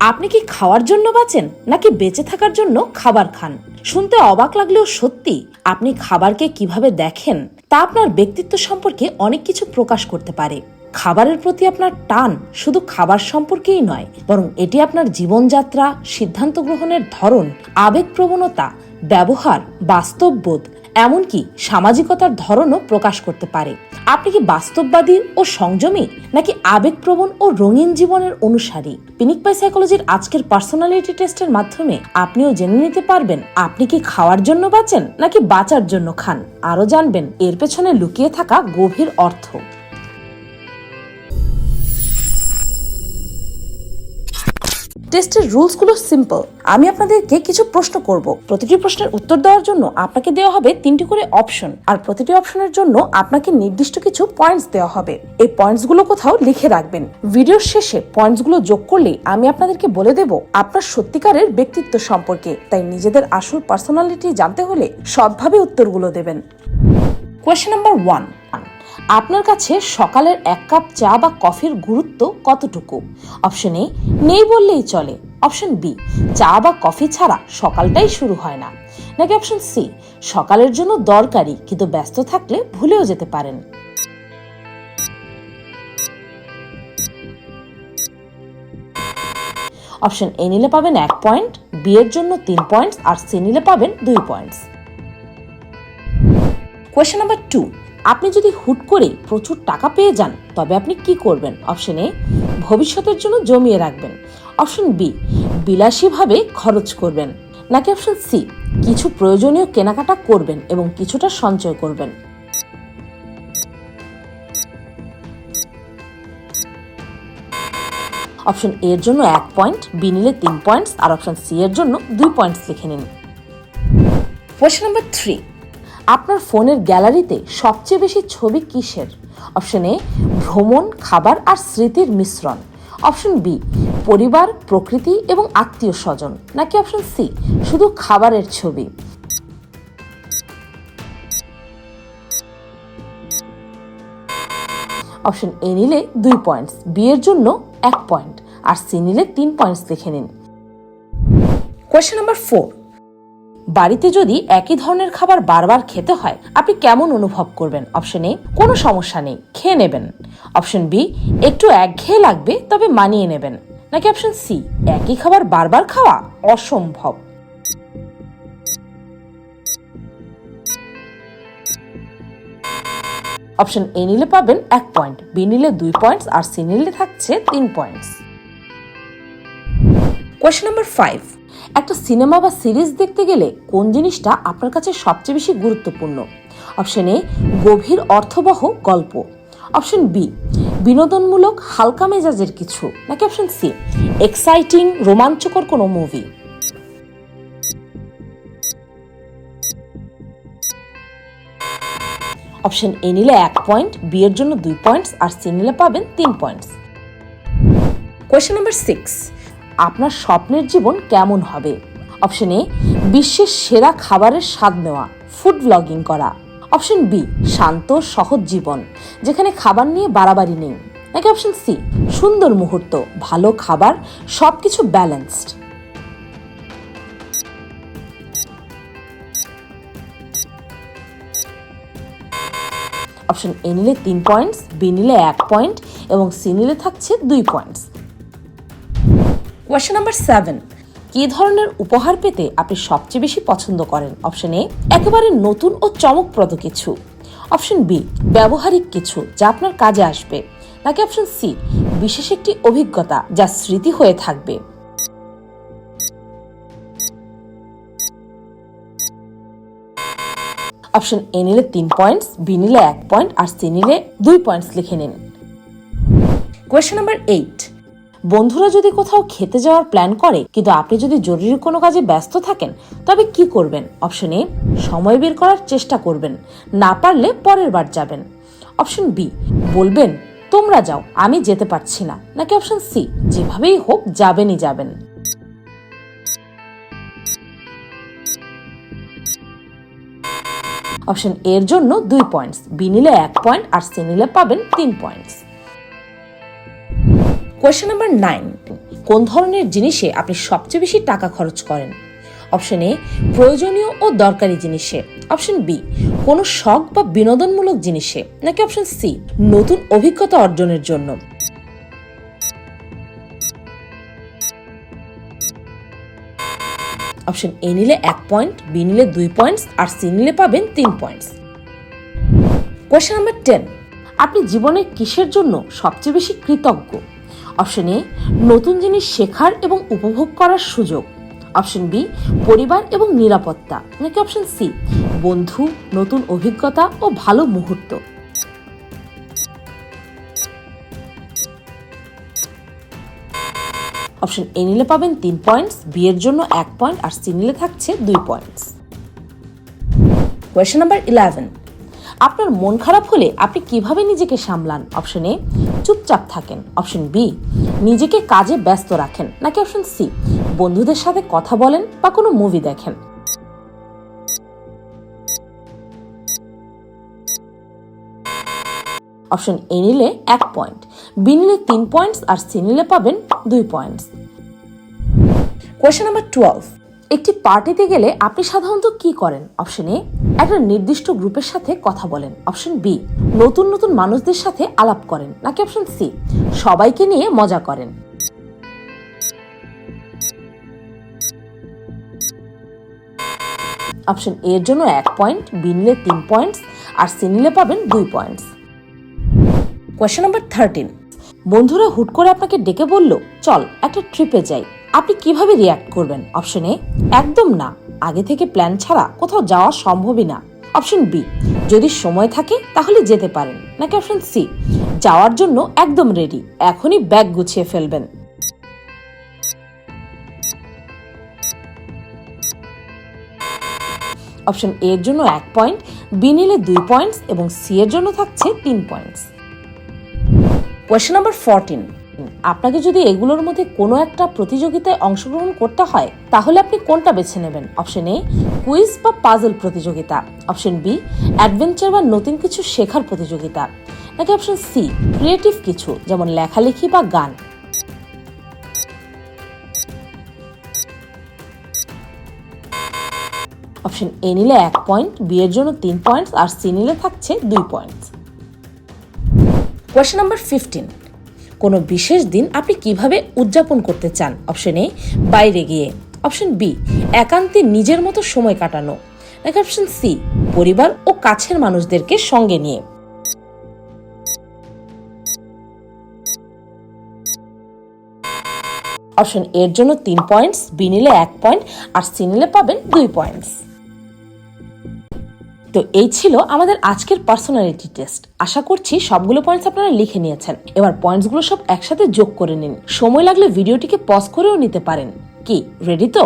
আপনি কি খাওয়ার জন্য বাঁচেন, নাকি বেঁচে থাকার জন্য খাবার খান? শুনতে অবাক লাগলেও সত্যি, আপনি খাবারকে কীভাবে দেখেন, তা আপনার ব্যক্তিত্ব সম্পর্কে অনেক কিছু প্রকাশ করতে পারে। খাবারের প্রতি আপনার টান শুধু খাবার সম্পর্কেই নয়, বরং এটি আপনার জীবনযাত্রা, সিদ্ধান্ত গ্রহণের ধরন আবেগ প্রবণতা ব্যবহার, বাস্তববোধ এমনকি সামাজিকতার ধরনও প্রকাশ করতে পারে। আপনি কি বাস্তববাদী ও সংযমী, নাকি আবেগপ্রবণ ও রঙিন জীবনের অনুসারী? পিনিক পাই সাইকোলজির আজকের পার্সোনালিটি টেস্টের মাধ্যমে আপনিও জেনে নিতে পারবেন, আপনি কি খাওয়ার জন্য বাঁচেন, নাকি বাঁচার জন্য খান। আরও জানবেন, এর পেছনে লুকিয়ে থাকা গভীর অর্থ। টেস্টের রুলসগুলো সিম্পল। আমি আপনাদেরকে কিছু প্রশ্ন করব। প্রতিটি প্রশ্নের উত্তর দেওয়ার জন্য আপনাকে দেওয়া হবে তিনটি করে অপশন। আর প্রতিটি অপশনের জন্য আপনাকে নির্দিষ্ট কিছু পয়েন্টস দেওয়া হবে। এই পয়েন্টসগুলো কোথাও লিখে রাখবেন। ভিডিওর শেষে পয়েন্টসগুলো যোগ করলে আমি আপনাদেরকে বলে দেব আপনার সত্যিকারের ব্যক্তিত্ব সম্পর্কে। তাই নিজেদের আসল পার্সোনালিটি জানতে হলে সৎভাবে উত্তরগুলো দেবেন। কোয়েশ্চেন নাম্বার ওয়ান আপনার কাছে সকালের এক কাপ চা বা কফির গুরুত্ব কতটুকু? অপশন এ, নেই বললেই চলে। অপশন বি, চা বা কফি ছাড়া সকালটাই শুরু হয় না। নাকি অপশন সি, সকালের জন্য দরকারি কিন্তু ব্যস্ত থাকলে ভুলেও যেতে পারেন। অপশন এ নিলে পাবেন এক পয়েন্ট, বি এর জন্য তিন পয়েন্টস, আর সি নিলে পাবেন দুই পয়েন্টস। কোয়েশ্চেন নাম্বার টু আপনি যদি হুট করে প্রচুর টাকা পেয়ে যান, তবে আপনি কি করবেন? অপশন এ, ভবিষ্যতের জন্য জমিয়ে রাখবেন। অপশন বি, বিলাসীভাবে খরচ করবেন। নাকি অপশন সি, কিছু প্রয়োজনীয় কেনাকাটা করবেন এবং কিছুটা সঞ্চয় করবেন। অপশন এ এর জন্য এক পয়েন্ট, বি নিলে তিন পয়েন্টস, আর অপশন সি এর জন্য দুই পয়েন্টস লিখে নিন। কোয়েশ্চেন নাম্বার থ্রি আপনার ফোনের গ্যালারিতে সবচেয়ে বেশি ছবি কিসের? অপশন এ, ভ্রমণ, খাবার আর স্মৃতির মিশ্রণ। অপশন বি, পরিবার, প্রকৃতি এবং আত্মীয় স্বজন। নাকি অপশন সি, শুধু খাবারের ছবি? অপশন এ নিলে দুই পয়েন্টস, বি এর জন্য এক পয়েন্ট। আর সি নিলে তিন পয়েন্টস লিখে নিন। কোয়েশ্চেন নাম্বার ফোর বাড়িতে যদি একই ধরনের খাবার বারবার খেতে হয়, আপনি কেমন অনুভব করবেন? অপশন এ, কোনো সমস্যা নেই, খেয়ে নেবেন। অপশন বি, একটু একঘেয়ে লাগবে, তবে মানিয়ে নেবেন। নাকি অপশন সি, একই খাবার বারবার খাওয়া অসম্ভব? অপশন এ নিলে পাবেন এক পয়েন্ট, বি নিলে দুই পয়েন্টস, আর সি নিলে থাকছে তিন পয়েন্টস। কোয়েশ্চেন নাম্বার ফাইভ একটা সিনেমা বা সিরিজ দেখতে গেলে কোন জিনিসটা আপনার কাছে সবচেয়ে বেশি গুরুত্বপূর্ণ? অপশন এ, গভীর অর্থবহ গল্প। অপশন বি, বিনোদনমূলক হালকা মেজাজের কিছু, নাকি অপশন সি, এক্সাইটিং, রোমাঞ্চকর কোনো মুভি? অপশন এ নিলে এক পয়েন্ট, বি এর জন্য দুই পয়েন্টস, আর সি নিলে পাবেন তিন পয়েন্টস। কোয়েশ্চেন নাম্বার সিক্স আপনার স্বপ্নের জীবন কেমন হবে? অপশন এ, বিশ্বের সেরা খাবারের স্বাদ নেওয়া ফুড ব্লগিং করা। অপশন বি, শান্ত, সহজ জীবন, যেখানে খাবার নিয়ে বাড়াবাড়ি নেই। নাকি অপশন সি, সুন্দর মুহূর্ত, ভালো খাবার, সবকিছু ব্যালেন্সড অপশন এ নিলে তিন পয়েন্টস বি নিলে এক পয়েন্ট এবং সি নিলে থাকছে দুই পয়েন্টস কোয়েশ্চেন নাম্বার সেভেন কি ধরনের উপহার পেতে আপনি সবচেয়ে বেশি পছন্দ করেন? অপশন এ একেবারে নতুন ও চমকপ্রদ কিছু। অপশন বি ব্যবহারিক কিছু যা আপনার কাজে আসবে। নাকি অপশন সি বিশেষ একটি অভিজ্ঞতা যা স্মৃতি হয়ে থাকবে? অপশন এ নিলে তিন পয়েন্টস বি নিলে এক পয়েন্ট আর সি নিলে দুই পয়েন্টস লিখে নিন। কোয়েশ্চেন নাম্বার এইট বন্ধুরা যদি কোথাও খেতে যাওয়ার প্ল্যান করে, কিন্তু আপনি যদি জরুরি কোনো কাজে ব্যস্ত থাকেন, তবে কি করবেন? অপশন এ সময় বের করার চেষ্টা করবেন। না পারলে পরের বার যাবেন। অপশন বি বলবেন, তোমরা যাও, আমি যেতে পারছি না। নাকি অপশন সি যেভাবেই হোক, যাবেনই যাবেন। অপশন এর জন্য দুই পয়েন্টস বি নিলে এক পয়েন্ট আর সি নিলে পাবেন তিন পয়েন্টস কোয়েশ্চেন নাম্বার নাইন কোন ধরনের জিনিসে আপনি সবচেয়ে বেশি টাকা খরচ করেন? অপশন এ প্রয়োজনীয় ও দরকারি জিনিসে। অপশন বি কোনো শখ বা বিনোদনমূলক জিনিসে। নাকি অপশন সি নতুন অভিজ্ঞতা অর্জনের জন্য? অপশন এ নিলে এক পয়েন্ট বি নিলে দুই পয়েন্টস আর সি নিলে পাবেন তিন পয়েন্টস কোয়েশ্চেন নাম্বার টেন আপনি জীবনে কিসের জন্য সবচেয়ে বেশি কৃতজ্ঞ? অপশন এ, নতুন জিনিস শেখার এবং উপভোগ করার সুযোগ। অপশন বি, পরিবার এবং নিরাপত্তা, নাকি অপশন সি, বন্ধু, নতুন অভিজ্ঞতা ও ভালো মুহূর্ত? অপশন এ নিলে পাবেন তিন পয়েন্টস বি এর জন্য এক পয়েন্ট আর সি নিলে থাকছে দুই পয়েন্টস কোয়েশ্চেন নাম্বার ইলেভেন আপনার মন খারাপ হলে আপনি কীভাবে নিজেকে সামলান? অপশন এ, চুপচাপ থাকেন। অপশন বি, নিজেকে কাজে ব্যস্ত রাখেন। নাকি অপশন সি, বন্ধুদের সাথে কথা বলেন বা কোনো মুভি দেখেন? অপশন এ নিলে এক পয়েন্ট বি নিলে তিন পয়েন্টস আর সি নিলে পাবেন দুই পয়েন্টস কোয়েশ্চেন নাম্বার টুয়েলভ একটি পার্টিতে গেলে আপনি সাধারণত কি করেন? অপশন এ, একটা নির্দিষ্ট গ্রুপের সাথে কথা বলেন। অপশন বি, নতুন নতুন মানুষদের সাথে আলাপ করেন। নাকি অপশন সি, সবাইকে নিয়ে মজা করেন। অপশন এ এর জন্য এক পয়েন্ট, বি নিলে তিন পয়েন্টস, আর সি নিলে পাবেন দুই পয়েন্টস। কোয়েশ্চেন নাম্বার থার্টিন, বন্ধুরা হুট করে আপনাকে ডেকে বলল, চল একটা ট্রিপে যাই। আপনি কীভাবে রিয়াক্ট করবেন? অপশন এ একদম না। আগে থেকে প্ল্যান ছাড়া কোথাও যাওয়া সম্ভবই না। অপশন বি যদি সময় থাকে তাহলে যেতে পারেন। নাকি অপশন সি যাওয়ার জন্য একদম রেডি এখনই ব্যাগ গুছিয়ে ফেলবেন। অপশন এ এর জন্য এক পয়েন্ট বি নিলে দুই পয়েন্টস এবং সি এর জন্য থাকছে তিন পয়েন্টস কোয়েশ্চেন নাম্বার ফোরটিন আপনাকে যদি এগুলোর মধ্যে কোনো একটা প্রতিযোগিতায় অংশগ্রহণ করতে হয়, তাহলে আপনি কোনটা বেছে নেবেন? অপশন এ, কুইজ বা পাজল প্রতিযোগিতা। অপশন বি, অ্যাডভেঞ্চার বা নতুন কিছু শেখার প্রতিযোগিতা। নাকি অপশন সি, ক্রিয়েটিভ কিছু, যেমন লেখালেখি বা গান। অপশন এ নিলে এক পয়েন্ট, বি এর জন্য তিন পয়েন্টস, আর সি নিলে থাকছে দুই পয়েন্টস। কোয়েশ্চেন নাম্বার ফিফটিন কোনো বিশেষ দিন আপনি কীভাবে উদযাপন করতে চান? অপশন এ, বাইরে গিয়ে। অপশন বি, একান্তে নিজের মতো সময় কাটানো। নাকি অপশন সি, পরিবার ও কাছের মানুষদেরকে সঙ্গে নিয়ে। অপশন এর জন্য তিন পয়েন্টস বি নিলে এক পয়েন্ট আর সি নিলে পাবেন দুই পয়েন্টস তো এই ছিল আমাদের আজকের পার্সোনালিটি টেস্ট আশা করছি সবগুলো পয়েন্টস আপনারা লিখে নিয়েছেন। এবার পয়েন্টসগুলো সব একসাথে যোগ করে নিন। সময় লাগলে ভিডিওটিকে পজ করেও নিতে পারেন। কি রেডি তো?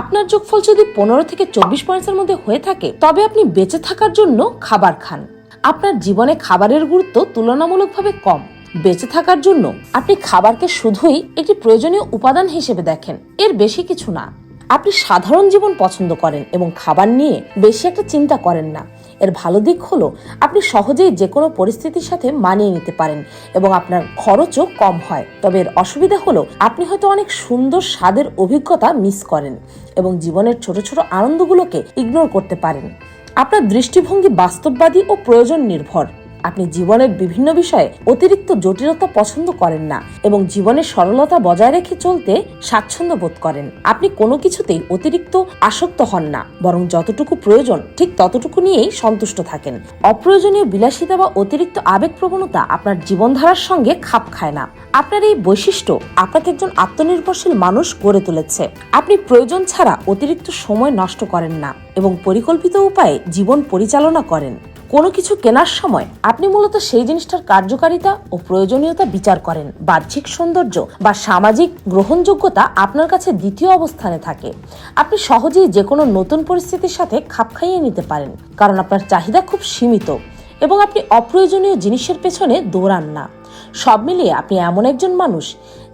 আপনার যোগফল যদি পনেরো থেকে চব্বিশ পয়েন্টসের মধ্যে হয়ে থাকে, তবে আপনি বেঁচে থাকার জন্য খাবার খান। আপনার জীবনে খাবারের গুরুত্ব তুলনামূলকভাবে কম। বেঁচে থাকার জন্য আপনি খাবারকে শুধুই একটি প্রয়োজনীয় উপাদান হিসেবে দেখেন। এর বেশি কিছু না। আপনি সাধারণ জীবন পছন্দ করেন এবং খাবার নিয়ে বেশি একটা চিন্তা করেন না। এর ভালো দিক হলো, আপনি সহজেই যে কোনো পরিস্থিতির সাথে মানিয়ে নিতে পারেন এবং আপনার খরচও কম হয়। তবে এর অসুবিধা হলো, আপনি হয়তো অনেক সুন্দর স্বাদের অভিজ্ঞতা মিস করেন এবং জীবনের ছোট ছোট আনন্দগুলোকে ইগনোর করতে পারেন। আপনার দৃষ্টিভঙ্গি বাস্তববাদী ও প্রয়োজন নির্ভর। আপনি জীবনের বিভিন্ন বিষয়ে অতিরিক্ত জটিলতা পছন্দ করেন না এবং জীবনের সরলতা বজায় রেখে চলতে স্বাচ্ছন্দ্য বোধ করেন। আপনি কোনো কিছুতেই অতিরিক্ত আসক্ত হন না, বরং যতটুকু প্রয়োজন ঠিক ততটুকু নিয়েই সন্তুষ্ট থাকেন। অপ্রয়োজনীয় বিলাসিতা বা অতিরিক্ত আবেগ প্রবণতা আপনার জীবনধারার সঙ্গে খাপ খায় না। আপনার এই বৈশিষ্ট্য আপনাকে একজন আত্মনির্ভরশীল মানুষ গড়ে তুলেছে। আপনি প্রয়োজন ছাড়া অতিরিক্ত সময় নষ্ট করেন না এবং পরিকল্পিত উপায়ে জীবন পরিচালনা করেন। কোনো কিছু কেনার সময় আপনি মূলত সেই জিনিসটার কার্যকারিতা ও প্রয়োজনীয়তা বিচার করেন। বাহ্যিক সৌন্দর্য বা সামাজিক গ্রহণযোগ্যতা আপনার কাছে দ্বিতীয় অবস্থানে থাকে। আপনি সহজেই যে কোনো নতুন পরিস্থিতির সাথে খাপ খাইয়ে নিতে পারেন, কারণ আপনার চাহিদা খুব সীমিত এবং আপনি অপ্রয়োজনীয় জিনিসের পেছনে দৌড়ান না। সব মিলিয়ে আপনি এমন একজন মানুষ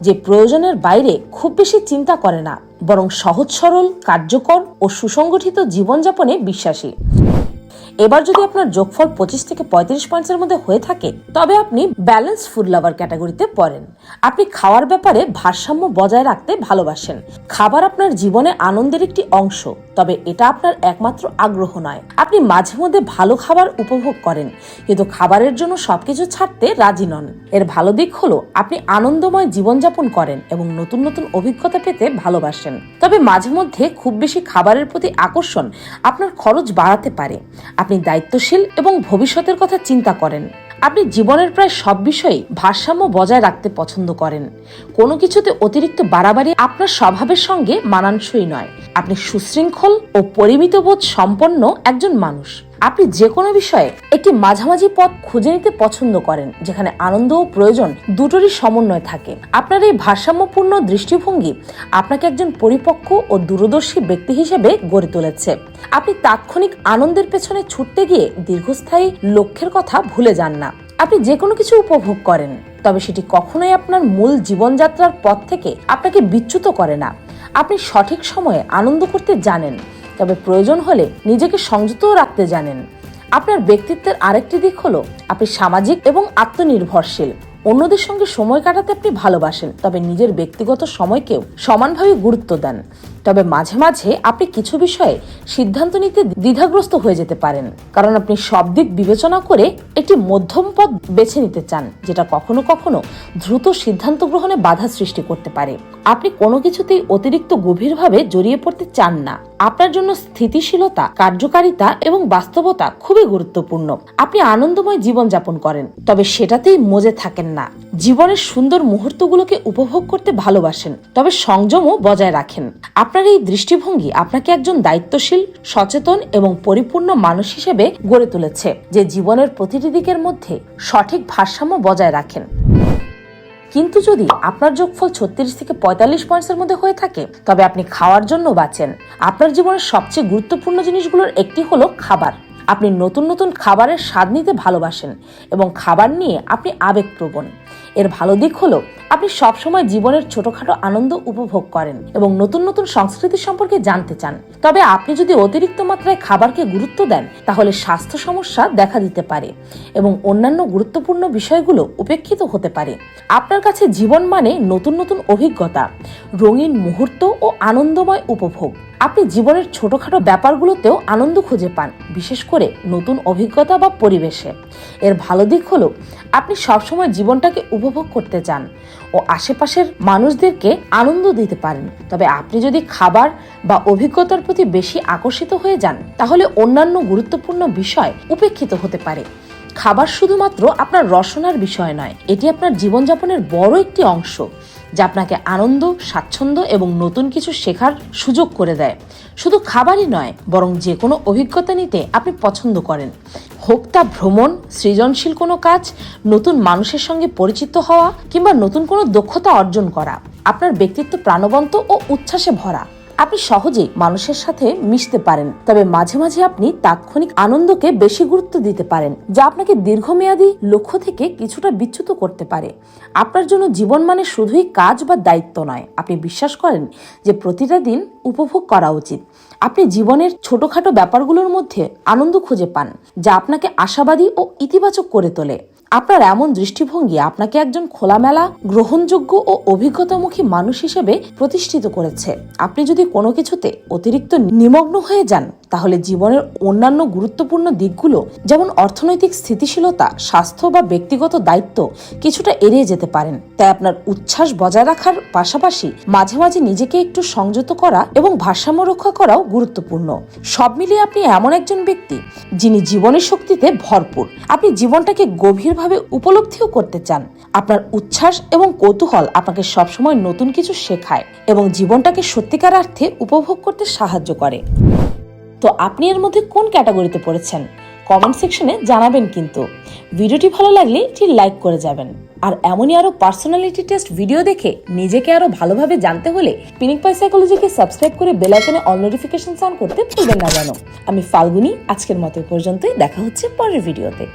যে প্রয়োজনের বাইরে খুব বেশি চিন্তা করে না, বরং সহজ সরল, কার্যকর ও সুসংগঠিত জীবনযাপনে বিশ্বাসী। এবার যদি আপনার যোগফল পঁচিশ থেকে পঁয়ত্রিশ পয়েন্টসের মধ্যে হয়ে থাকে, তবে আপনি ব্যালেন্স ফুড লাভার ক্যাটাগরিতে পড়েন। আপনি খাওয়ার ব্যাপারে ভারসাম্য বজায় রাখতে ভালোবাসেন। খাবার আপনার জীবনে আনন্দের একটি অংশ, তবে এটা আপনার একমাত্র আগ্রহ নয়। আপনি মাঝে মধ্যে ভালো খাবার উপভোগ করেন, কিন্তু খাবারের জন্য সবকিছু ছাড়তে রাজি নন। এর ভালো দিক হলো, আপনি আনন্দময় জীবনযাপন করেন এবং নতুন নতুন অভিজ্ঞতা পেতে ভালোবাসেন। তবে মাঝে মধ্যে খুব বেশি খাবারের প্রতি আকর্ষণ আপনার খরচ বাড়াতে পারে। আপনি দায়িত্বশীল এবং ভবিষ্যতের কথা চিন্তা করেন। আপনি জীবনের প্রায় সব বিষয়ে ভারসাম্য বজায় রাখতে পছন্দ করেন। কোনো কিছুতে অতিরিক্ত বাড়াবাড়ি আপনার স্বভাবের সঙ্গে মানানসই নয়। আপনি সুশৃঙ্খল ও পরিমিত বোধ সম্পন্ন একজন মানুষ। আপনি যে কোনো বিষয়ে একটি মাঝামাঝি পথ খুঁজে নিতে পছন্দ করেন, যেখানে আনন্দ ও প্রয়োজন দুটোরই সমন্বয় থাকে। আপনার এই ভারসাম্যপূর্ণ দৃষ্টিভঙ্গি আপনাকে একজন পরিপক্ক ও দূরদর্শী ব্যক্তি হিসেবে গড়ে তুলেছে। আপনি তাৎক্ষণিক আনন্দের পেছনে ছুটতে গিয়ে দীর্ঘস্থায়ী লক্ষ্যের কথা ভুলে যান না। আপনি যে কোনো কিছু উপভোগ করেন, তবে সেটি কখনোই আপনার মূল জীবনযাত্রার পথ থেকে আপনাকে বিচ্যুত করে না। আপনি সঠিক সময়ে আনন্দ করতে জানেন তবে প্রয়োজন হলে নিজেকে সংযুক্ত রাখতে জানেন। আপনার ব্যক্তিত্বের আরেকটি দিক হলো, আপনি সামাজিক এবং আত্মনির্ভরশীল। অন্যদের সঙ্গে সময় কাটাতে আপনি ভালোবাসেন, তবে নিজের ব্যক্তিগত সময়কেও সমানভাবে গুরুত্ব দেন। তবে মাঝে মাঝে আপনি কিছু বিষয়ে সিদ্ধান্ত নিতে দ্বিধাগ্রস্ত হয়ে যেতে পারেন। কারণ আপনি সব দিক বিবেচনা করে একটি মধ্যম পথ বেছে নিতে চান, যেটা কখনো কখনো দ্রুত সিদ্ধান্ত গ্রহণে বাধা সৃষ্টি করতে পারে। আপনি কোনো কিছুতেই অতিরিক্ত গভীরভাবে জড়িয়ে পড়তে চান না। আপনার জন্য স্থিতিশীলতা, কার্যকারিতা এবং বাস্তবতা খুবই গুরুত্বপূর্ণ। আপনি আনন্দময় জীবনযাপন করেন, তবে সেটাতেই মজে থাকেন না। জীবনের সুন্দর মুহূর্তগুলোকে উপভোগ করতে ভালোবাসেন, তবে সংযমও বজায় রাখেন। আপনার এই দৃষ্টিভঙ্গি আপনাকে একজন দায়িত্বশীল, সচেতন এবং পরিপূর্ণ মানুষ হিসেবে গড়ে তুলেছে, যে জীবনের প্রতিটি দিকের মধ্যে সঠিক ভারসাম্য বজায় রাখেন। কিন্তু যদি আপনার যোগফল ছত্রিশ থেকে পঁয়তাল্লিশ পয়েন্টসের মধ্যে হয়ে থাকে, তবে আপনি খাওয়ার জন্য বাঁচেন। আপনার জীবনের সবচেয়ে গুরুত্বপূর্ণ জিনিসগুলোর একটি হলো খাবার। আপনি নতুন নতুন খাবারের স্বাদ নিতে ভালোবাসেন এবং খাবার নিয়ে আপনি আবেগপ্রবণ। এর ভালো দিক হলো, আপনি সবসময় জীবনের ছোটখাটো আনন্দ উপভোগ করেন এবং নতুন নতুন সংস্কৃতি সম্পর্কে জানতে চান। তবে আপনি যদি অতিরিক্ত মাত্রায় খাবারকে গুরুত্ব দেন, তাহলে স্বাস্থ্য সমস্যা দেখা দিতে পারে এবং অন্যান্য গুরুত্বপূর্ণ বিষয়গুলো উপেক্ষিত হতে পারে। আপনার কাছে জীবন মানে নতুন নতুন অভিজ্ঞতা, রঙিন মুহূর্ত ও আনন্দময় উপভোগ। আপনি জীবনের ছোটখাটো ব্যাপারগুলোতেও আনন্দ খুঁজে পান, বিশেষ করে নতুন অভিজ্ঞতা বা পরিবেশে। এর ভালো দিক হলো, আপনি সবসময় জীবনটাকে উপভোগ করতে চান ও আশেপাশের মানুষদেরকে আনন্দ দিতে পারেন। তবে আপনি যদি খাবার বা অভিজ্ঞতার প্রতি বেশি আকর্ষিত হয়ে যান, তাহলে অন্যান্য গুরুত্বপূর্ণ বিষয় উপেক্ষিত হতে পারে। খাবার শুধুমাত্র আপনার রসনার বিষয় নয়, এটি আপনার জীবনযাপনের বড় একটি অংশ। যা আপনাকে আনন্দ, স্বাচ্ছন্দ্য এবং নতুন কিছু শেখার সুযোগ করে দেয়। শুধু খাবারই নয়, বরং যে কোনো অভিজ্ঞতা নিতে আপনি পছন্দ করেন। হোক তা ভ্রমণ, সৃজনশীল কোনো কাজ, নতুন মানুষের সঙ্গে পরিচিত হওয়া, কিংবা নতুন কোনো দক্ষতা অর্জন করা। আপনার ব্যক্তিত্ব প্রাণবন্ত ও উচ্ছ্বাসে ভরা। আপনি সহজেই মানুষের সাথে মিশতে পারেন। তবে মাঝে মাঝে আপনি তাৎক্ষণিক আনন্দকে বেশি গুরুত্ব দিতে পারেন, যা আপনাকে দীর্ঘমেয়াদী লক্ষ্য থেকে কিছুটা বিচ্যুত করতে পারে। আপনার জন্য জীবন মানে শুধুই কাজ বা দায়িত্ব নয়। আপনি বিশ্বাস করেন যে প্রতিটা দিন উপভোগ করা উচিত। আপনি জীবনের ছোটখাটো ব্যাপারগুলোর মধ্যে আনন্দ খুঁজে পান, যা আপনাকে আশাবাদী ও ইতিবাচক করে তোলে। আপনার এমন দৃষ্টিভঙ্গি আপনাকে একজন খোলামেলা, গ্রহণযোগ্য ও অভিজ্ঞতামুখী মানুষ হিসেবে প্রতিষ্ঠিত করেছে। আপনি যদি কোনো কিছুতে অতিরিক্ত নিমগ্ন হয়ে যান, তাহলে জীবনের অন্যান্য গুরুত্বপূর্ণ দিকগুলো, যেমন অর্থনৈতিক স্থিতিশীলতা, স্বাস্থ্য বা ব্যক্তিগত দায়িত্ব, কিছুটা এড়িয়ে যেতে পারেন। তাই আপনার উচ্ছ্বাস বজায় রাখার পাশাপাশি মাঝে মাঝে নিজেকে একটু সংযত করা এবং ভারসাম্য রক্ষা করাও গুরুত্বপূর্ণ। সব মিলিয়ে আপনি এমন একজন ব্যক্তি, যিনি জীবনের শক্তিতে ভরপুর। আপনি জীবনটাকে গভীরভাবে উপলব্ধিও করতে চান। আপনার উচ্ছ্বাস এবং কৌতূহল আপনাকে সবসময় নতুন কিছু শেখায় এবং জীবনটাকে সত্যিকার অর্থে উপভোগ করতে সাহায্য করে। তো আপনি এর মধ্যে কোন ক্যাটাগরিতে পড়েছেন? কমেন্ট সেকশনে জানাবেন কিন্তু। ভিডিওটি ভালো লাগলে একটি লাইক করে যাবেন। আর এমনই আরও পার্সোনালিটি টেস্ট ভিডিও দেখে নিজেকে আরও ভালোভাবে জানতে হলে পিনিক পাই সাইকোলজিকে সাবস্ক্রাইব করে বেল আইকনে অল নোটিফিকেশন অন করতে ভুলবেন না জানো। আমি ফাল্গুনি, আজকের মতো পর্যন্তই। দেখা হচ্ছে পরের ভিডিওতে।